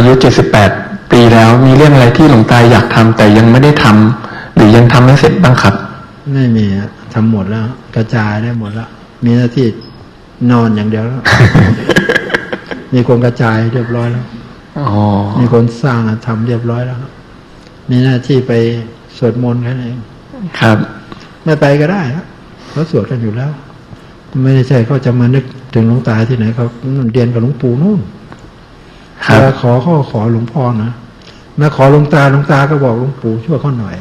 อายุเจ็ดสิบแปดปีแล้ว มีเรื่องอะไรที่หลวงตาอยากทำแต่ยังไม่ได้ทำหรือยังทำไม่เสร็จบ้างครับ ไม่มีอะทำหมดแล้ว กระจายได้หมดแล้ว มีหน้าที่นอนอย่างเดียวแล้วมีคนกระจายเรียบร้อยแล้วอ๋อมีคนสร้างอะทำเรียบร้อยแล้วครับมีหน้าที่ไปสวดมนต์แค่นั้นเองครับ ไม่ไปก็ได้นะเขาสวดกันอยู่แล้ว ไม่ได้ใช่เขาจะมานึกถึงหลวงตาที่ไหนเขาเรียนกับหลวงปู่นู่น ครับเวลาขอเขาก็ขอหลวงพ่อนะมาขอหลวงตาหลวงตาก็บอกหลวงปู่ช่วยเขาหน่อย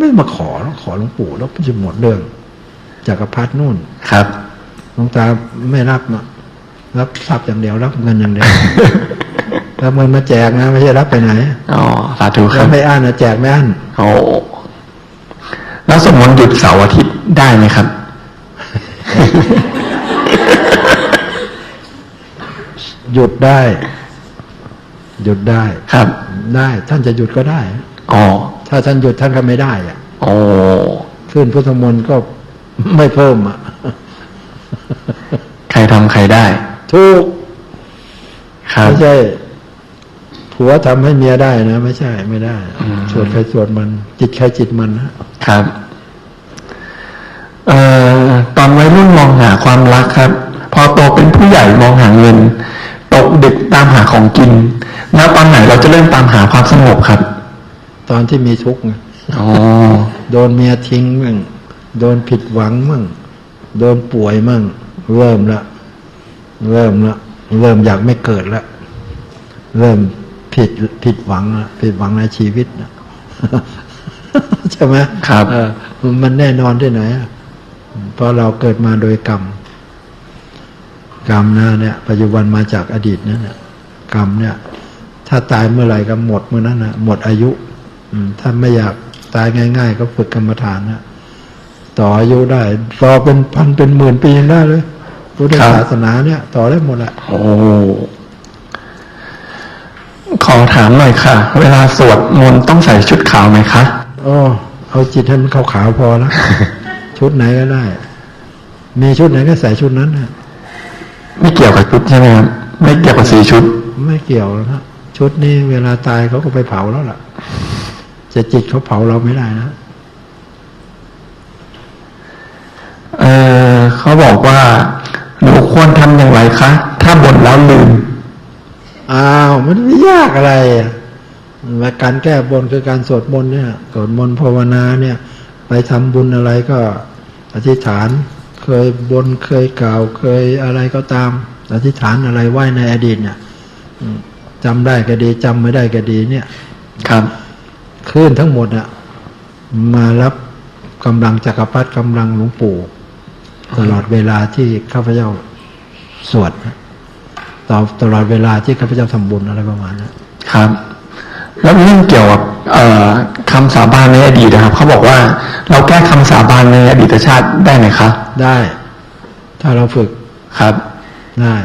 ไม่มาขอแล้วขอหลวงปู่แล้วจะหมดเรื่องจากรพรรดินู่นครับหลวงตาไม่รับอะรับทรัพย์อย่างเดียวรับเงินอย่างเดียวรับเงินมาแจกนะไม่ใช่รับไปไหนอ๋อสาธุคแล้รัวบไม่อ่านนะแจกไม่อ่านโอ้แล้วสมมติหยุดเสาร์อาทิตย์ได้ไหมครับ หยุดได้ หยุดได้ครับ ได้ท่านจะหยุดก็ได้อ๋อถ้าท่านหยุดท่านก็ไม่ได้อะโอ้ขึ้นพุทธมนต์ก็ไม่เพิ่มอะใครทำใครได้ ถูกครับไม่ใช่ผัวทำให้เมียได้นะ ไม่ใช่ไม่ได้อืมสวดใครสวดมัน จิตใครจิตมันนะครับเอ่อตอนวัยรุ่นมองหาความรักครับ พอโตเป็นผู้ใหญ่มองหาเงิน ตกดึกตามหาของกินแล้วตอนไหนเราจะเริ่มตามหาความสงบครับ ตอนที่มีทุกข์ไงอ๋อโดนเมียทิ้งมั่งโดนผิดหวังมั่งโดนป่วยมั่งเริ่มละ เริ่มละ เริ่มอยากไม่เกิดละ เริ่มผิดผิดหวังละผิดหวังในชีวิตนะใช่ไหมครับเออมันแน่นอนที่ไหนอะเพราะเราเกิดมาโดยกรรม กรรมนะเนี่ยปัจจุบันมาจากอดีตนั่นนะกรรมเนี่ย ถ้าตายเมื่อไหร่ก็หมดเมื่อนั้นนะหมดอายุอืมถ้าไม่อยากตายง่าย ๆ ก็ฝึกกรรมฐานนะต่ออายุได้ต่อเป็นพันเป็นหมื่นปียังได้เลยพุทธครับศาสนาเนี่ย ต่อได้หมดแหละโอ้ขอถามหน่อยค่ะ เวลาสวดมนต์ต้องใส่ชุดขาวไหมคะโอ้เอาจิตให้มันขาวๆพอแล้วชุดไหนก็ได้ มีชุดไหนก็ใส่ชุดนั้นนะ ไม่เกี่ยวกับชุดใช่ไหมครับไม่เกี่ยวกับสีชุด ไม่เกี่ยวแล้วนะชุดนี้เวลาตายเขาก็ไปเผาแล้วล่ะ จะจิตเขาเผาเราไม่ได้นะเออเขาบอกว่าหนูควรทำอย่างไรคะ ถ้าบ่นแล้วลืมอ้าวมันไม่ยากอะไรอะมาการแก้บนคือการสวดมนต์เนี่ยสวดมนต์ภาวนาเนี่ย ไปทำบุญอะไรก็อธิษฐาน เคยบนเคยกล่าวเคยอะไรก็ตามอธิษฐานอะไรไหว้ในอดีตเนี่ยอืมจำได้ก็ดีจำไม่ได้ก็ดีเนี่ย ครับคลื่นทั้งหมดอะมารับกำลังจักรพรรดิกำลังหลวงปู่ตลอดเวลาที่ข้าพเจ้าสวดนะตลอดตลอดเวลาที่ข้าพเจ้าทำบุญอะไรประมาณนั้นครับ แล้วเรื่องเกี่ยวกับเอ่อคำสาบานในอดีตนะครับเขาบอกว่าเราแก้คำสาบานในอดีตชาติได้ไหมคะได้ ถ้าเราฝึกครับ ได้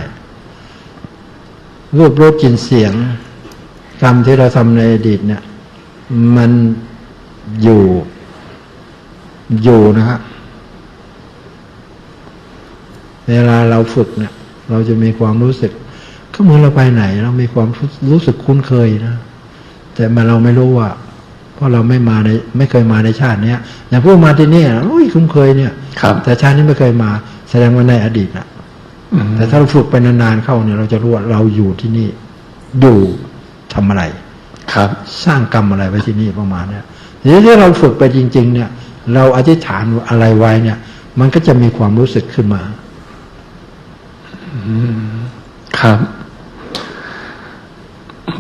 รูปรสกลิ่นเสียงกรรมที่เราทำในอดีตเนี่ย มันอยู่อยู่นะฮะเวลาเราฝึกเนี่ย เราจะมีความรู้สึกก็เหมือนเราไปไหน เรามีความรู้สึกคุ้นเคยนะ แต่มาเราไม่รู้ว่า เพราะเราไม่มาในไม่เคยมาในชาติเนี้ยอย่างพวกมาที่นี่โอ้ยคุ้นเคยเนี่ยครับ แต่ชาตินี้ไม่เคยมา แสดงว่าในอดีตนะอืมแต่ถ้าเราฝึกไปนานๆเข้าเนี่ย เราจะรู้ว่าเราอยู่ที่นี่อยู่ทำอะไร ครับ สร้างกรรมอะไรไว้ที่นี่ประมาณเนี้ยทีนี้ถ้าเราฝึกไปจริง ๆ เนี่ย เราอธิษฐานอะไรไว้เนี่ย มันก็จะมีความรู้สึกขึ้นมา ครับ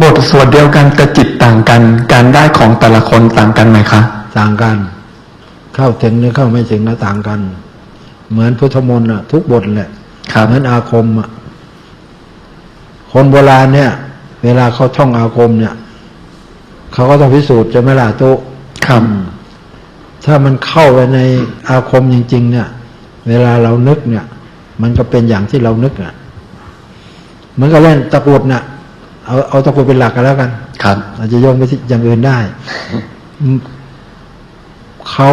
บทสวดเดียวกันแต่จิตต่างกัน การได้ของแต่ละคนต่างกันไหมคะ ต่างกัน เข้าถึงหรือเข้าไม่ถึงก็ต่างกัน เหมือนพุทธมนต์อะทุกบทแหละครับเหมือนอาคมอะคนโบราณเนี่ย เวลาเขาท่องอาคมเนี่ยเขาก็ต้องพิสูจน์จะไม่ล่ะตุครับถ้ามันเข้าไปในอาคมจริง ๆ เนี่ย เวลาเรานึกเนี่ย มันก็เป็นอย่างที่เรานึกอะเหมือนกับเล่นตะกรุดน่ะ เอาเอาตะกรุดเป็นหลักกันแล้วกัน ครับ อาจจะโยงไปที่อย่างอื่นได้อืมเขา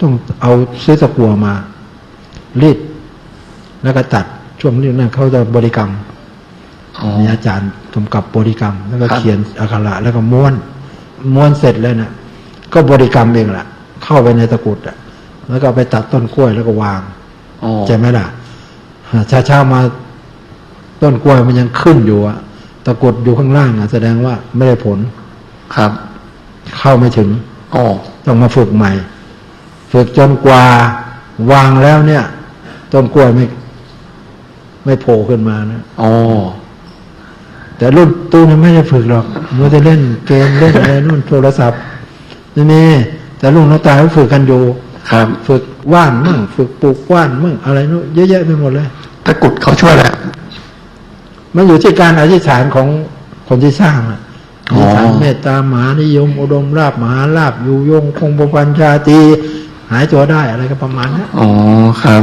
ต้องเอาซื้อตะกั่วมารีดแล้วก็ตัดช่วงนี้นั่นเขาจะบริกรรมอ๋อมีอาจารย์กำกับบริกรรม แล้วก็ครับเขียนอักขระแล้วก็ม้วนม้วนเสร็จแล้วนะก็บริกรรมเองแหละเข้าไปในตะกรุดอะแล้วก็เอาไปตัดต้นกล้วยแล้วก็วางอ๋อใช่ไหมล่ะช้าเช้าๆมา ต้นกล้วยมันยังขึ้นอยู่อะตะกรุดอยู่ข้างล่างอะแสดงว่าไม่ได้ผลครับ เข้าไม่ถึงอ๋อต้องมาฝึกใหม่ ฝึกจนกว่าวางแล้วเนี่ย ต้นกล้วยไม่ ไม่โผล่ขึ้นมานะอ๋อแต่รุ่นตู้นี่ไม่ได้ฝึกหรอกมัวแต่เล่นเกมเล่นอะไรนู่นโทรศัพท์นี่นี่แต่ลุงน้าตายเขาฝึกกันอยู่ครับ ฝึกว่านมั่งฝึกปลูกว่านมั่งอะไรนู่นเยอะแยะไปหมดเลยตะกรุดเขาช่วยแหละ มันอยู่ที่การอธิษฐานของคนที่สร้างอะออ๋อธิษฐานเมตตามหานิยม อุดมราบมหาลาบอยู่ยงคงประพันชาตรีหายตัวได้อะไรก็ประมาณนั้นอ๋อครับ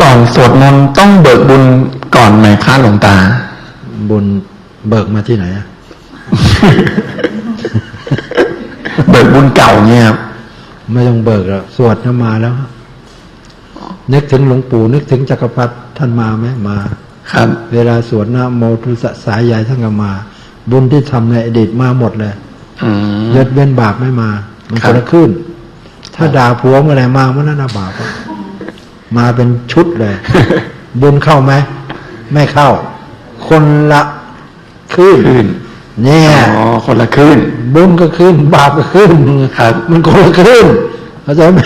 ก่อนสวดมนต์ต้องเบิกบุญก่อนไหมคะหลวงตา บุญเบิกมาที่ไหนอะเบิกบุญเก่าเนี่ยครับไม่ต้องเบิกหรอกสวดก็มาแล้ว นึกถึงหลวงปู่นึกถึงจักรพรรดิท่านมาไหมมา ครับ เวลาสวดนะโมทุสะสายใหญ่ท่านก็มา บุญที่ทำในอดีตมาหมดเลยอืมยศเว้นบาปไม่มา มันครัคบนละขึ้น ถ้าด่าผัวเมื่อไหร่มาเมื่อนั้นนะบาปอะมาเป็นชุดเลย บุญเข้าไหมไม่เข้า คนละขึ้นขึ้นเนี่ยอ๋อคนละขึ้น บุญก็ขึ้น บาปก็ขึ้นครับ มันคนละขึ้นเข้าใจไหม